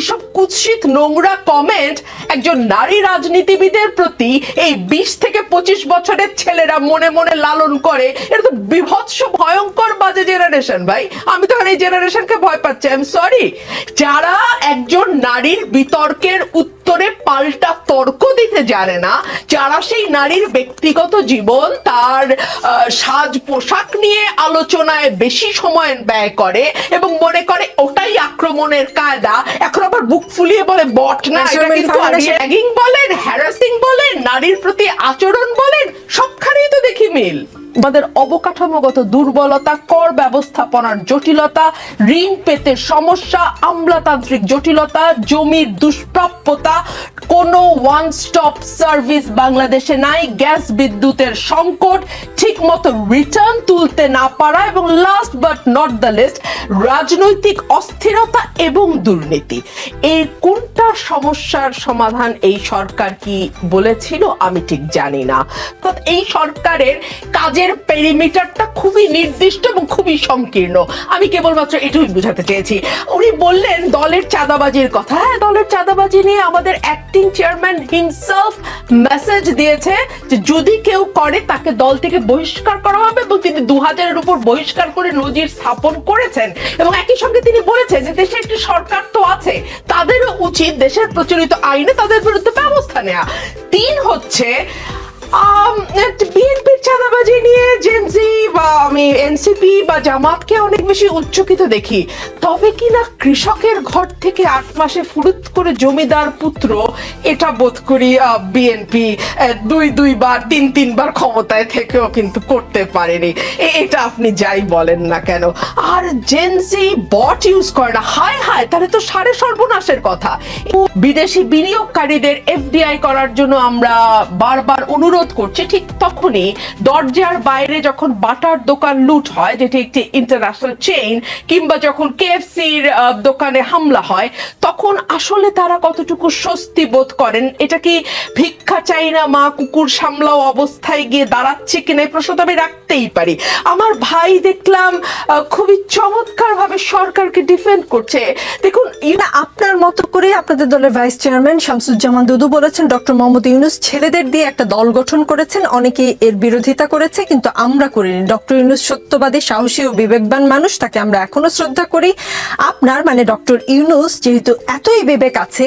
এইসব কুৎসিত নোংরা কমেন্ট একজন নারী রাজনীতিবিদের প্রতি এই বিশ থেকে পঁচিশ বছরের ছেলেরা মনে মনে লালন করে। এটা তো বিভৎস, ভয়ঙ্কর বাজে জেনারেশন ভাই। আমি তো এই জেনারেশনকে ভয় পাচ্ছি। আই এম সরি যারা একজন নারীর বিতর্কের উত্তরে পাল্টা তর্ক দিতে জানে না, যারা সেই নারীর ব্যক্তিগত জীবন তার সাজ পোশাক নিয়ে আলোচনায় বেশি সময় ব্যয় করে এবং মনে করে ওটাই আক্রমণের কায়দা, এখন আবার বুক ফুলিয়ে বলে বট না এটা কিন্তু র্যাগিং বলেন হ্যারাসিং বলেন নারীর প্রতি আচরণ বলেন সবখানেই তো দেখি মিল। আমাদের অবকাঠামোগত দুর্বলতা, কর ব্যবস্থাপনার জটিলতা, ঋণ পেতে সমস্যা, আমলাতান্ত্রিক জটিলতা, জমির দুষ্প্রাপ্যতা, কোনো ওয়ান স্টপ সার্ভিস বাংলাদেশে নাই, গ্যাস বিদ্যুতের সংকট, ঠিকমতো রিটার্ন তুলতে না পারা এবং last but not the least রাজনৈতিক অস্থিরতা এবং দুর্নীতি। এই কোনটা সমস্যার সমাধান এই সরকার কি বলেছিল আমি ঠিক জানি না। এই সরকারের কাজের পেরিমিটারটা খুবই নির্দিষ্ট এবং খুবই সংকীর্ণ। আমি কেবলমাত্র এটুই বুঝাতে চেয়েছি। উনি বললেন, দলের চাঁদাবাজির কথা। হ্যাঁ দলের চাঁদাবাজি নিয়ে আমাদের অ্যাক্টিং চেয়ারম্যান হিমসেলফ মেসেজ দিয়েছে যে, যদি কেউ করে, তাকে দল থেকে বহিষ্কার করা হবে এবং তিনি দু হাজারের উপর বহিষ্কার করে নজির স্থাপন করেছেন। এবং একই সঙ্গে তিনি বলেছেন যে, দেশে একটি সরকার তো আছে। তাদেরও উচিত দেশের প্রচলিত আইনে তাদের বিরুদ্ধে ব্যবস্থা নেওয়া তিন হচ্ছে চাঁদাবাজি নিয়ে বা, আমি এনসিপি বা জামাতকে অনেক বেশি উচ্চকিত দেখি। তবে কি না কৃষকের ঘর থেকে আট মাসে ফুরুত করে জমিদার পুত্র, এটা বোধ করি বিএনপি দুই তিন, তিনবার ক্ষমতায় থেকেও কিন্তু করতে পারেনি। এটা আপনি যাই বলেন না কেন। আর জেনজি বট ইউজ করে না। হায় হায়, তাহলে তো সাড়ে সর্বনাশের কথা। বিদেশি বিনিয়োগকারীদের এফডিআই করার জন্য আমরা বারবার অনুরোধ করছি ঠিক তখনই দরজার বাইরে যখন বাটার দোকান লুট হয়, যেটি একটি ইন্টারন্যাশনাল চেইন কিংবা যখন কেএফসির দোকানে হামলা হয়, তখন আসলে তারা কতটুকু স্বস্তি বোধ করেন? এটা কি ভিক্ষা চাই না মা কুকুর সামলাও অবস্থায় গিয়ে দাঁড়াচ্ছে কিনা? এই প্রশ্ন আমি রাখতেই পারি। আমার ভাই দেখলাম খুবই চমৎকার ভাবে সরকারকে ডিফেন্ড করছে। দেখুন না আপনার মতো করে আপনাদের দলের ভাইস চেয়ারম্যান শামসুজ্জামান দুদু বলেছেন, ডক্টর মোহাম্মদ ইউনুস ছেলেদের দিয়ে একটা দল গঠন করেছেন অনেকে এর বিরোধিতা করেছে, কিন্তু আমরা করিনি। ডক্টর ইউনুস সত্যবাদী, সাহসী ও বিবেকবান মানুষ, তাকে আমরা এখনও শ্রদ্ধা করি। আপনার মানে ডক্টর ইউনুস, যেহেতু এতই বিবেক আছে,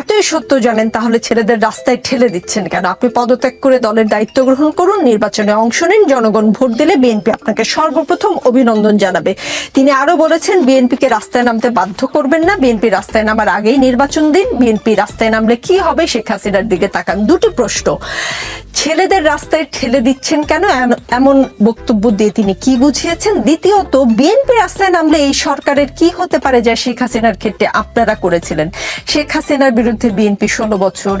এতই সত্য জানেন, তাহলে ছেলেদের রাস্তায় ঠেলে দিচ্ছেন কেন? আপনি পদত্যাগ করে দলের দায়িত্ব গ্রহণ করুন, নির্বাচনে অংশ নিন, জনগণ ভোট দিলে বিএনপি আপনাকে সর্বপ্রথম অভিনন্দন জানাবে। তিনি আরও বলেছেন, বিএনপিকে রাস্তায় নামতে বাধ্য করবেন না। বিএনপি রাস্তায় নামার আগেই নির্বাচন দিন। বিএনপি রাস্তায় নামলে কি হবে? শেখ হাসিনার দিকে তাকান। দুটো প্রশ্ন। ছেলেদের রাস্তায় ঠেলে দিচ্ছেন কেন? এমন বক্তব্য দিয়ে তিনি কি বুঝিয়েছেন দ্বিতীয়ত বিএনপি রাস্তায় নামলে এই সরকারের কি হতে পারে যা শেখ হাসিনার ক্ষেত্রে আপনারা করেছিলেন? শেখ হাসিনার বিরুদ্ধে বিএনপি ষোলো বছর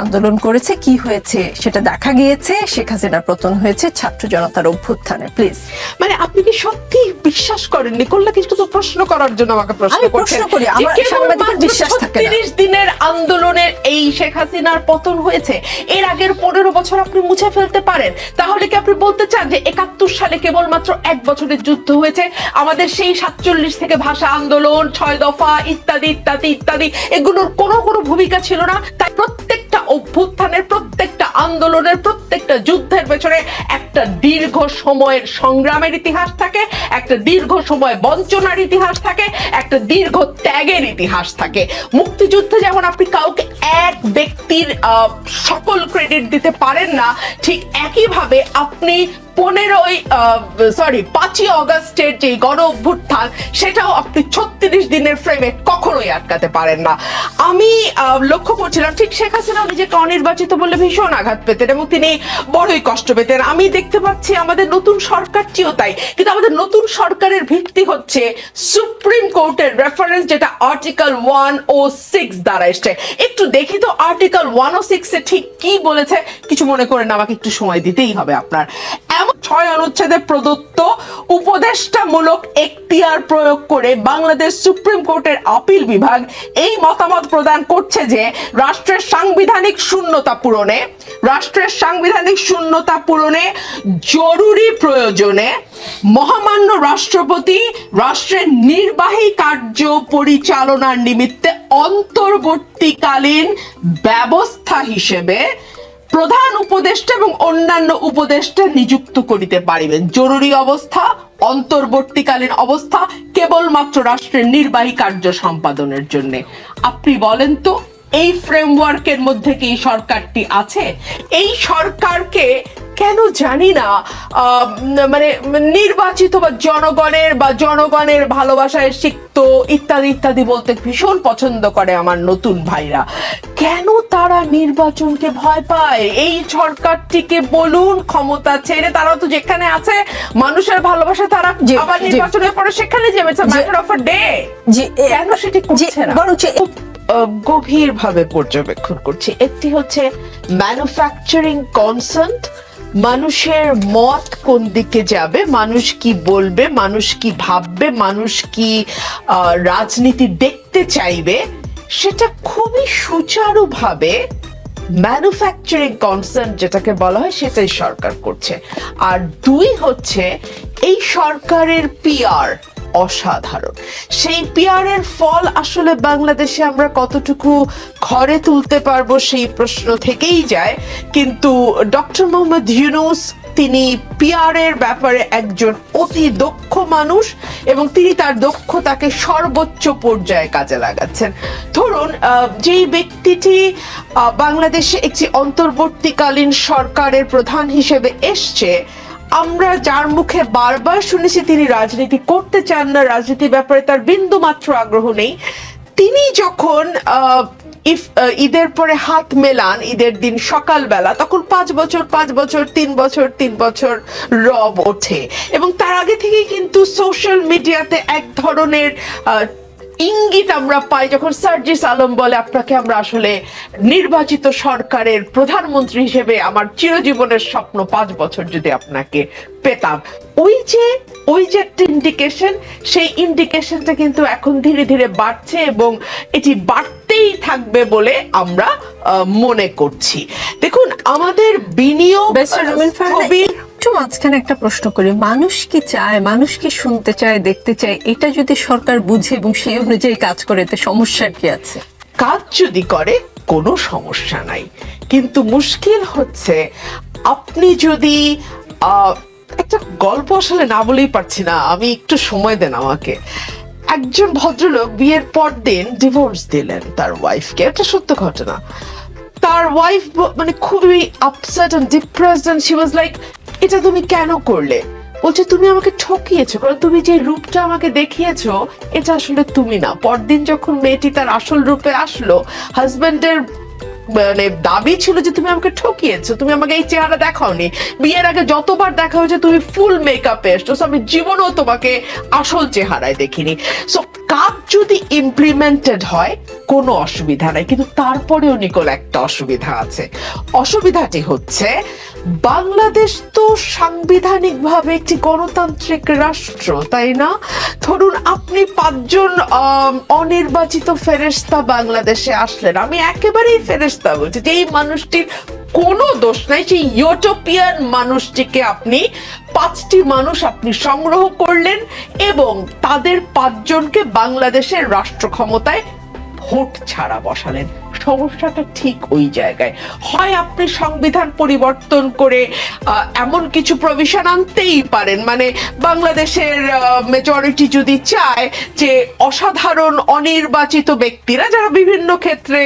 আন্দোলন করেছে। কি হয়েছে সেটা দেখা গিয়েছে। শেখ হাসিনার পতন হয়েছে ছাত্র জনতার অভ্যুত্থানে। প্লিজ মানে আপনি কি সত্যি বিশ্বাস করেন? নিকোল্লা কিছু তো প্রশ্ন করার জন্য আমাকে প্রশ্ন প্রশ্ন করি, আমার সাংবাদিকের বিশ্বাস থাকে না। 36 দিনের আন্দোলনের এই শেখ হাসিনার পতন হয়েছে এর আগের পনেরো বছর আপনি মুছে ফেলতে পারেন। তাহলে কি আপনি বলতে চান যে একাত্তর সালে কেবলমাত্র এক বছরের যুদ্ধ হয়েছে? আমাদের সেই সাতচল্লিশ থেকে ভাষা আন্দোলন, ছয় দফা, ইত্যাদি ইত্যাদি ইত্যাদি, এগুলোর কোনো কোনো ভূমিকা ছিল না। তাই প্রত্যেকটা অভ্যুত্থানের প্রত্যেকটা আন্দোলনের প্রত্যেকটা যুদ্ধের পেছনে একটা দীর্ঘ সময়ের সংগ্রামের ইতিহাস থাকে, একটা দীর্ঘ সময় বঞ্চনার ইতিহাস থাকে, একটা দীর্ঘ ত্যাগের ইতিহাস থাকে। মুক্তিযুদ্ধে যেমন আপনি কাউকে এক ব্যক্তির সকল ক্রেডিট দিতে পারেন না, ঠিক একইভাবে আপনি পনেরোই সরি পাঁচই অগস্টের যে গণ অভ্যুত্থান, সেটাও আপনি ছত্রিশ দিনের ফ্রেমে কখনোই আটকাতে পারেন না। আমি লক্ষ্য করছিলাম, ঠিক শেখ হাসিনা নিজেকে অনির্বাচিত বলে ভীষণ আঘাত পেতেন এবং তিনি বড়ই কষ্ট পেতেন। আমি দেখতে পাচ্ছি আমাদের নতুন সরকারটিও তাই, কিন্তু আমাদের নতুন সরকারের ভিত্তি হচ্ছে সুপ্রিম কোর্টের রেফারেন্স যেটা আর্টিকেল ওয়ান ও সিক্স দ্বারা এসছে। একটু দেখি তো আর্টিকেল ওয়ান ও সিক্সে ঠিক কি বলেছে, কিছু মনে করেন আমাকে একটু সময় দিতেই হবে আপনার। এমন ছয় অনুচ্ছেদে প্রদত্ত উপদেষ্টামূলক এখতিয়ার প্রয়োগ করে বাংলাদেশ সুপ্রিম কোর্টের আপিল বিভাগ এই মতামত প্রদান করছে যে রাষ্ট্রের সাংবিধানিক শূন্যতা পূরণে, রাষ্ট্রের সাংবিধানিক শূন্যতা পূরণে জরুরি প্রয়োজনে মহামান্য রাষ্ট্রপতি রাষ্ট্রের নির্বাহী কার্য পরিচালনার নিমিত্তে অন্তর্বর্তীকালীন ব্যবস্থা হিসেবে প্রধান উপদেষ্টা এবং অন্যান্য উপদেষ্টা নিযুক্ত করিতে পারিবেন। জরুরি অবস্থা, অন্তর্বর্তীকালীন অবস্থা, কেবলমাত্র রাষ্ট্রের নির্বাহী কার্য সম্পাদনের জন্য। আপনি বলেন তো, এই ফ্রেমওয়ার্কের মধ্যে কি সরকারটি আছে? এই সরকারকে কেন জানি না মানে নির্বাচিত বা জনগণের বা জনগণের ভালোবাসায় সিক্ত ইত্যাদি ইত্যাদি বলতে ভীষণ পছন্দ করে আমার নতুন ভাইরা। কেন তারা নির্বাচনকে ভয় পায়? এই সরকারটিকে বলুন ক্ষমতা ছেড়ে তারা তো যেখানে আছে মানুষের ভালোবাসা তারা আবার নির্বাচনের পরে সেখানে যাবে ম্যাটার অফ আ ডে কেন সেটি করছে না? বরঞ্চ এ- গভীর ভাবে পর্যবেক্ষণ করছি। একটি হচ্ছে ম্যানুফ্যাকচারিং কনসার্ট মানুষের মত কোন দিকে যাবে? মানুষ কি বলবে? মানুষ কি ভাববে? মানুষ কি রাজনীতি দেখতে চাইবে? সেটা খুবই সুচারুভাবে ম্যানুফ্যাকচারিং কনসার্ন যেটাকে বলা হয়, সেটাই সরকার করছে। আর দুই হচ্ছে, এই সরকারের পিআর অসাধারণ। সেই পিআর এর ফল আসলে বাংলাদেশে আমরা কতটুকু ঘরে তুলতে পারব সেই প্রশ্ন থেকেই যায়। কিন্তু ডক্টর মোহাম্মদ ইউনুস তিনি পিয়ারের ব্যাপারে একজন অতি দক্ষ মানুষ এবং তিনি তার দক্ষতাকে সর্বোচ্চ পর্যায়ে কাজে লাগাচ্ছেন। ধরুন যেই ব্যক্তিটি বাংলাদেশে একটি অন্তর্বর্তীকালীন সরকারের প্রধান হিসেবে এসছে আমরা যার মুখে বারবার শুনেছি তিনি রাজনীতি করতে চান না, রাজনীতির ব্যাপারে তার বিন্দু মাত্র আগ্রহ নেই। তিনি যখন ইফ ঈদের পরে হাত মেলান, ঈদের দিন সকালবেলা, তখন পাঁচ বছর পাঁচ বছর, তিন বছর তিন বছর রব ওঠে। এবং তার আগে থেকেই কিন্তু সোশ্যাল মিডিয়াতে এক ধরনের ইঙ্গিত আমরা পাই যখন সার্জিস আলম বলে আপনাকে আমরা আসলে নির্বাচিত সরকারের প্রধানমন্ত্রী হিসেবে আমার চিরজীবনের স্বপ্ন পাঁচ বছর যদি আপনাকে পেতাম। ওই যে ওই যে একটা ইন্ডিকেশন সেই ইন্ডিকেশনটা কিন্তু এখন ধীরে ধীরে বাড়ছে এবং এটি বাড়তেই থাকবে বলে আমরা মনে করছি। দেখুন আমাদের বিনিয়োগ একটু মাঝখানে একটা প্রশ্ন করি। মানুষ কি চায়? মানুষ কি শুনতে চায়, দেখতে চায়? এটা যদি সরকার বুঝে এবং সেই অনুযায়ী কাজ করে, এতে সমস্যা কি আছে? কাজ যদি করে, কোনো সমস্যা নাই। কিন্তু মুশকিল হচ্ছে, আপনি যদি একটা গল্প আসলে না বলেই পারছি না, আমি একটু সময় দেন আমাকে। একজন ভদ্রলোক বিয়ের পর দিন ডিভোর্স দিলেন তার ওয়াইফকে এটা সত্য ঘটনা। তার ওয়াইফ মানে খুবই upset and depressed and she was like এটা তুমি কেন করলে? বলছে, তুমি আমাকে ঠকিয়েছো, কারণ তুমি যে রূপটা আমাকে দেখিয়েছো, এটা আসলে তুমি না। পরদিন যখন মেয়েটি তার আসল রূপে আসলো হাজবেন্ডের মানে দাবি ছিল যে তুমি আমাকে ঠকিয়েছো, তুমি আমাকে এই চেহারা দেখাওনি। বিয়ের আগে যতবার দেখা হয়েছে, তুমি ফুল মেকআপে এসছো আমি জীবনেও তোমাকে আসল চেহারায় দেখিনি। সো কাজ যদি ইমপ্লিমেন্টেড হয়, কোনো অসুবিধা নাই, কিন্তু তারপরেও নিকল একটা অসুবিধা আছে। অসুবিধাটি হচ্ছে বাংলাদেশ তো সাংবিধানিকভাবে একটি গণতান্ত্রিক রাষ্ট্র, তাই না? ধরুন আপনি পাঁচজন অনির্বাচিত ফেরেস্তা বাংলাদেশে আসলেন। আমি একেবারেই ফেরেস্তা বলছি যে এই মানুষটির কোনো দোষ নাই। সেই ইউটোপিয়ান মানুষটিকে আপনি, পাঁচটি মানুষ আপনি সংগ্রহ করলেন এবং তাদের পাঁচজনকে বাংলাদেশের রাষ্ট্র ক্ষমতায় ভোট ছাড়া বসালেন। সমস্যাটা ঠিক ওই জায়গায়। হয় আপনি সংবিধান পরিবর্তন করে এমন কিছু প্রভিশন আনতেই পারেন। মানে বাংলাদেশের মেজরিটি যদি চায় যে অসাধারণ, অনির্বাচিত ব্যক্তিরা যারা বিভিন্ন ক্ষেত্রে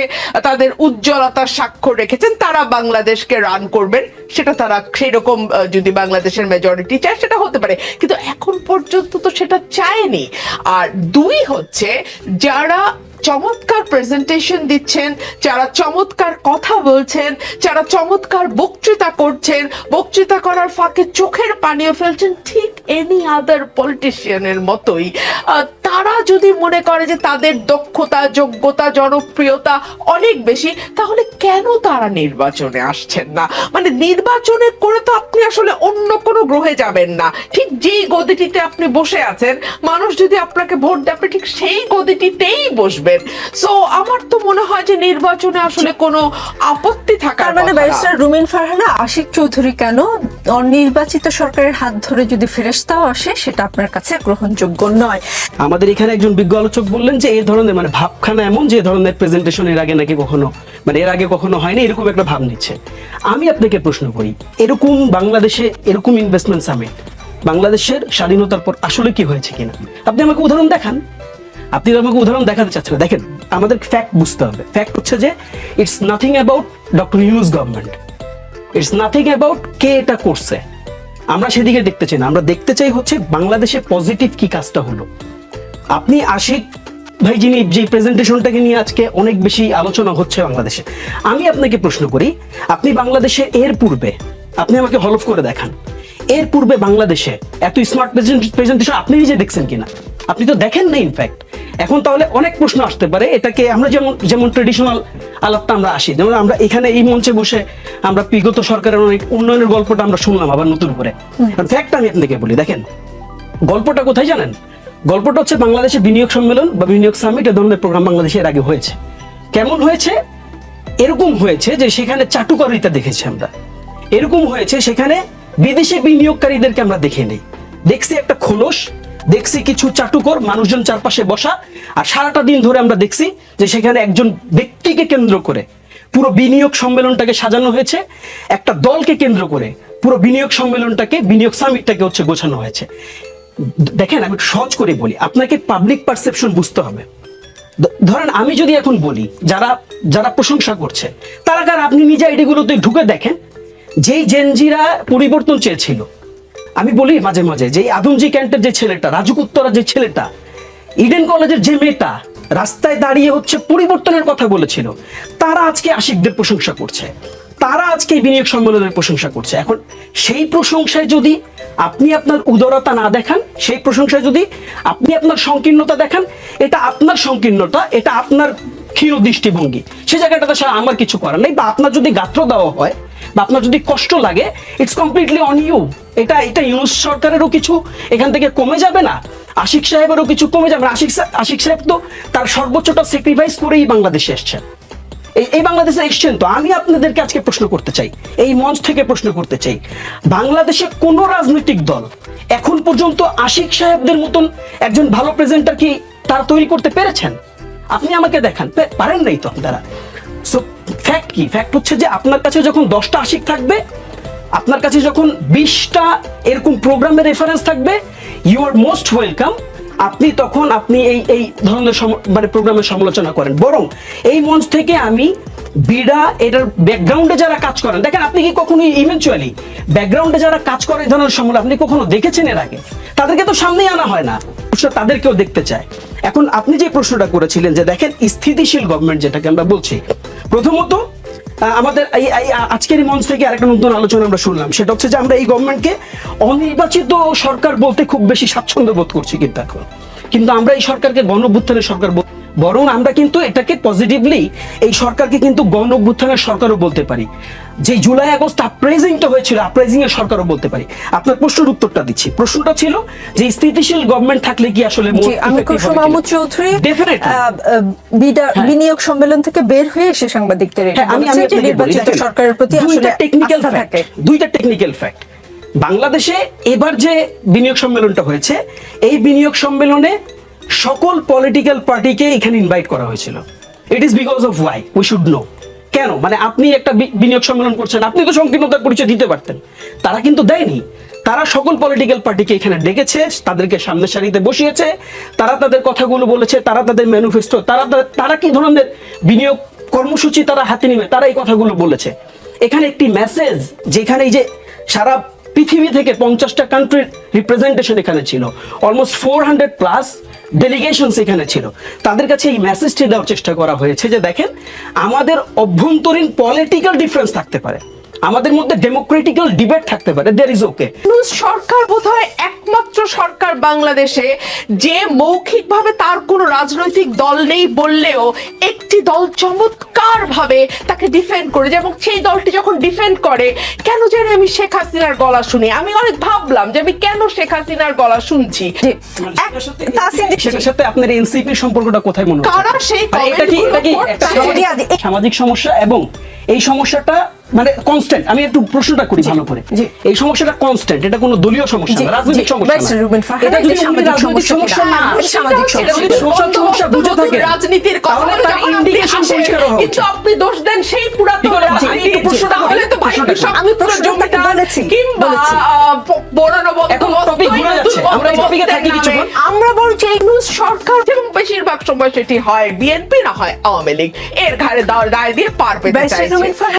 তাদের উজ্জ্বলতার স্বাক্ষর রেখেছেন, তারা বাংলাদেশকে রান করবেন। সেটা তারা সেরকম যদি বাংলাদেশের মেজরিটি চায়, সেটা হতে পারে। কিন্তু এখন পর্যন্ত তো সেটা চায়নি। আর দুই হচ্ছে, যারা চমৎকার প্রেজেন্টেশন দিচ্ছেন, যারা চমৎকার কথা বলছেন, যারা চমৎকার বক্তৃতা করছেন, বক্তৃতা করার ফাঁকে চোখের পানিও ফেলছেন, ঠিক এনি আদার পলিটিশিয়ানের মতোই। তারা যদি মনে করে যে তাদের দক্ষতা, যোগ্যতা, জনপ্রিয়তা অনেক বেশি, তাহলে কেন তারা নির্বাচনে আসছেন না? মানে নির্বাচনে করে তো আপনি আসলে অন্য কোনো গ্রহে যাবেন না। ঠিক যেই গদিটিতে আপনি বসে আছেন, মানুষ যদি আপনাকে ভোট দেয়, আপনি ঠিক সেই গদিটিতেই বসবেন। সো আমার তো মনে হয় যে নির্বাচনে আসলে কোনো আপত্তি থাকার মানে ব্যারিস্টার রুমিন ফারহানা আশিক চৌধুরী কেন অনির্বাচিত সরকারের হাত ধরে যদি ফেরেস্তাও আসে সেটা আপনার কাছে গ্রহণযোগ্য নয়। আমাদের এখানে একজন বিজ্ঞ আলোচক বললেন যে এই ধরনের মানে ভাবখানা এমন যে ধরনের প্রেজেন্টেশন এর আগে নাকি কখনো মানে এর আগে কখনো হয়নি এরকম একটা ভাব নিচ্ছে। আমি আপনাকে প্রশ্ন করি এরকম বাংলাদেশে এরকম ইনভেস্টমেন্ট সামিট বাংলাদেশের স্বাধীনতার পর আসলে কি হয়েছে কিনা? আপনি আমাকে উদাহরণ দেখান। আপনি আমাকে উদাহরণ দেখাতে চাচ্ছেন। দেখেন, আমাদের ফ্যাক্ট বুঝতে হবে। ফ্যাক্ট হচ্ছে যে it's nothing about doctor Yunus government it's nothing about কে এটা করছে। আমরা সেদিকে দেখতে চাই না। আমরা দেখতে চাই হচ্ছে বাংলাদেশে পজিটিভ কি কাজটা হলো। আপনি আশিক ভাই যিনি যে প্রেজেন্টেশনটাকে নিয়ে আজকে অনেক বেশি আলোচনা হচ্ছে বাংলাদেশে, আমি আপনাকে প্রশ্ন করি, আপনি বাংলাদেশে এর পূর্বে, আপনি আমাকে হলফ করে দেখান। এর পূর্বে বাংলাদেশে এত স্মার্ট প্রেজেন্টেশন আপনি নিজে দেখছেন কিনা? আপনি তো দেখেন না ইনফ্যাক্ট এখন তাহলে অনেক প্রশ্ন আসতে পারে এটাকে আমরা যেমন যেমন ট্রেডিশনাল আলাপটা আমরা আসি। যেমন আমরা এখানে এই মঞ্চে বসে আমরা বিগত সরকারের অনেক উন্নয়নের গল্পটা আমরা শুনলাম আবার নতুন করে। ফ্যাক্ট আমি আপনাকে বলি দেখেন গল্পটা কোথায় জানেন? গল্পটা হচ্ছে বাংলাদেশে বিনিয়োগ সম্মেলন বা বিনিয়োগ সামিট এ ধরনের প্রোগ্রাম বাংলাদেশে এর আগে হয়েছে। কেমন হয়েছে? এরকম হয়েছে যে সেখানে চাটুকারিতা দেখেছি আমরা। এরকম হয়েছে সেখানে বিদেশে বিনিয়োগকারীদেরকে আমরা দেখে নেই। দেখছি একটা খোলস দেখছি কিছু চাটুকর মানুষজন চারপাশে বসা, আর সারাটা দিন ধরে আমরা দেখছি যে সেখানে একজন ব্যক্তিকে কেন্দ্র করে পুরো বিনিয়োগ সম্মেলনটাকে সাজানো হয়েছে, একটা দলকে কেন্দ্র করে পুরো বিনিয়োগ সম্মেলনটাকে, বিনিয়োগ সামিটটাকে হচ্ছে গোছানো হয়েছে। দেখেন, আমি একটু সহজ করে বলি, আপনাকে পাবলিক পারসেপশন বুঝতে হবে। ধরেন আমি যদি এখন বলি, যারা যারা প্রশংসা করছে, তারা কার আপনি নিজে আইডিগুলোতে ঢুকে দেখেন? যেই জেনজিরা পরিবর্তন চেয়েছিল আমি বলি মাঝে মাঝে যে আদমজি ক্যান্টের যে ছেলেটা, রাজুক উত্তরা যে ছেলেটা, ইডেন কলেজের যে মেয়েটা রাস্তায় দাঁড়িয়ে হচ্ছে পরিবর্তনের কথা বলেছিল, তারা আজকে আশিকদের প্রশংসা করছে। তারা আজকে বিনিয়োগ সম্মেলনের প্রশংসা করছে। এখন সেই প্রশংসায় যদি আপনি আপনার উদারতা না দেখান, সেই প্রশংসায় যদি আপনি আপনার সংকীর্ণতা দেখান, এটা আপনার সংকীর্ণতা, এটা আপনার ক্ষীণ দৃষ্টিভঙ্গি। সে জায়গাটাতে আমার কিছু করার নেই বা আপনার যদি গাত্র দেওয়া হয় বা আপনার যদি কষ্ট লাগে ইটস কমপ্লিটলি অন ইউ এটা এটা ইউনুস সরকারেরও কিছু, এখান থেকে কমে যাবে না। আশিক সাহেবেরও কিছু কমে যাবে আশিক আশিক সাহেব তো তার সর্বোচ্চটা স্যাক্রিফাইস করেই বাংলাদেশে এসছেন। এই এই বাংলাদেশে এসছেন তো। আমি আপনাদেরকে আজকে প্রশ্ন করতে চাই। এই মঞ্চ থেকে প্রশ্ন করতে চাই। বাংলাদেশে কোন রাজনৈতিক দল এখন পর্যন্ত আশিক সাহেবদের মতন একজন ভালো প্রেজেন্টার কি তারা তৈরি করতে পেরেছেন? আপনি আমাকে দেখান। পারেন নাই তো আপনারা? সো কি? ফ্যাক্ট হচ্ছে যে আপনার কাছে যখন দশটা আশিক থাকবে, আপনার কাছে যখন বিশটা এরকম প্রোগ্রামের রেফারেন্স থাকবে ইউ আর মোস্ট ওয়েলকাম আপনি তখন আপনি এই এই ধরনের মানে প্রোগ্রামের সমালোচনা করেন। বরং এই মঞ্চ থেকে আমি বিডা, এটার ব্যাকগ্রাউন্ডে যারা কাজ করেন, দেখেন আপনি কি কখনো ইভেনচুয়ালি ব্যাকগ্রাউন্ডে যারা কাজ করে এই ধরনের সমালোচনা আপনি কখনো দেখেছেন এর আগে? তাদেরকে তো সামনেই আনা হয় না। তাদেরকেও দেখতে চায়। এখন আপনি যে প্রশ্নটা করেছিলেন যে দেখেন স্থিতিশীল গভর্নমেন্ট যেটাকে আমরা বলছি, প্রথমত আমাদের এই আজকের মঞ্চ থেকে আরেকটা নতুন আলোচনা আমরা শুনলাম। সেটা হচ্ছে যে আমরা এই গভর্নমেন্টকে অনির্বাচিত সরকার বলতে খুব বেশি স্বাচ্ছন্দ্য বোধ করছি কিন্তু এখন। কিন্তু আমরা এই সরকারকে গণভ্যুত্থানের সরকার বরং আমরা কিন্তু এটাকে পজিটিভলি এই সরকারকে কিন্তু গণঅভ্যুত্থানের সরকারও বলতে পারি। যে জুলাই আগস্ট আপরাইজিংটা হয়েছিল আপরাইজিং এর সরকারও বলতে পারি। আপনার প্রশ্নের উত্তরটা দিচ্ছি। প্রশ্নটা ছিল যে স্থিতিশীল গভর্নমেন্ট থাকলে কি আসলে আমি কুসুম মাহমুদ চৌধুরি বিডা- বিনিয়োগ সম্মেলন থেকে বের হয়ে এসে সাংবাদিকদের হ্যাঁ, আমি নির্বাচিত সরকারের প্রতি আসলে টেকনিক্যাল থাকে। দুইটা টেকনিক্যাল ফ্যাক্ট বাংলাদেশে এবার যে বিনিয়োগ সম্মেলনটা হয়েছে এই বিনিয়োগ সম্মেলনে সকল পলিটিক্যাল পার্টিকে এখানে ইনভাইট করা হয়েছিল। It is because of why we should know কেন? মানে আপনি একটা বিনিয়োগ সম্মেলন করছেন, আপনি তো সংকীর্ণতার পরিচয় দিতে পারতেন। তারা কিন্তু দেয়নি। তারা সকল পলিটিক্যাল পার্টিকে এখানে ডেকেছে, তাদেরকে সামনের সারিতে বসিয়েছে, তারা তাদের কথাগুলো বলেছে, তারা তাদের ম্যানিফেস্টো তারা তারা কি ধরনের বিনিয়োগ কর্মসূচি তারা হাতে নিবে, তারা এই কথাগুলো বলেছে। এখানে একটি মেসেজ যেখানে এই যে সারা পৃথিবী থেকে পঞ্চাশটা কান্ট্রির রিপ্রেজেন্টেশন এখানে ছিল। Almost four hundred plus delegation এখানে ছিল। তাদের কাছে এই মেসেজটি দেওয়ার চেষ্টা করা হয়েছে যে, দেখেন, আমাদের অভ্যন্তরীণ পলিটিক্যাল ডিফারেন্স থাকতে পারে। আমাদের মধ্যে ডেমোক্রেটিক্যাল ডিবেট থাকতে পারে দেয়ার ইজ ওকে সরকার বোধহয় একমাত্র সরকার বাংলাদেশে যে মৌখিকভাবে তার কোনো রাজনৈতিক দল নেই বললেও একটি দল চমৎকার ভাবে তাকে ডিফেন্ড করে এবং সেই দলটি যখন ডিফেন্ড করে কেন জানি আমি শেখ হাসিনার গলা শুনি। আমি অনেক ভাবলাম যে আমি কেন শেখ হাসিনার গলা শুনছি। সেটার সাথে আপনার এনসিপি সম্পর্কটা কোথায় মনে হচ্ছে? কারা সেই মানে সামাজিক সমস্যা এবং এই সমস্যাটা মানে কনস্ট্যান্ট আমি একটু প্রশ্নটা করি ভালো করে। এই সমস্যাটা কনস্ট্যান্ট এটা কোনো দলীয় সমস্যা না রাজনৈতিক সমস্যা না। এটা যদি সামাজিক সমস্যা না সামাজিক সমস্যা। যদি সমস্যা বুঝে থাকেন, রাজনীতির বলে তার আসেন, পরিষ্কার হওয়া কিন্তু আপনি দোষ দেন সেই পুরাতন কি করে? রাজনীতি। আমি একটু প্রশ্নটা তাহলে তো। আমি প্রশ্নটা বলেছি, কিংবা এখন topic ঘুরে যাচ্ছে। আমরা এই এ থাকি। নামে আমরা বলছি ইউনূস সরকার এবং বেশিরভাগ সময় সেটি হয় বিএনপি না হয় আওয়ামী লীগ এর ঘাড়ে দাও- দায় দিয়ে পার পেতে চাইছে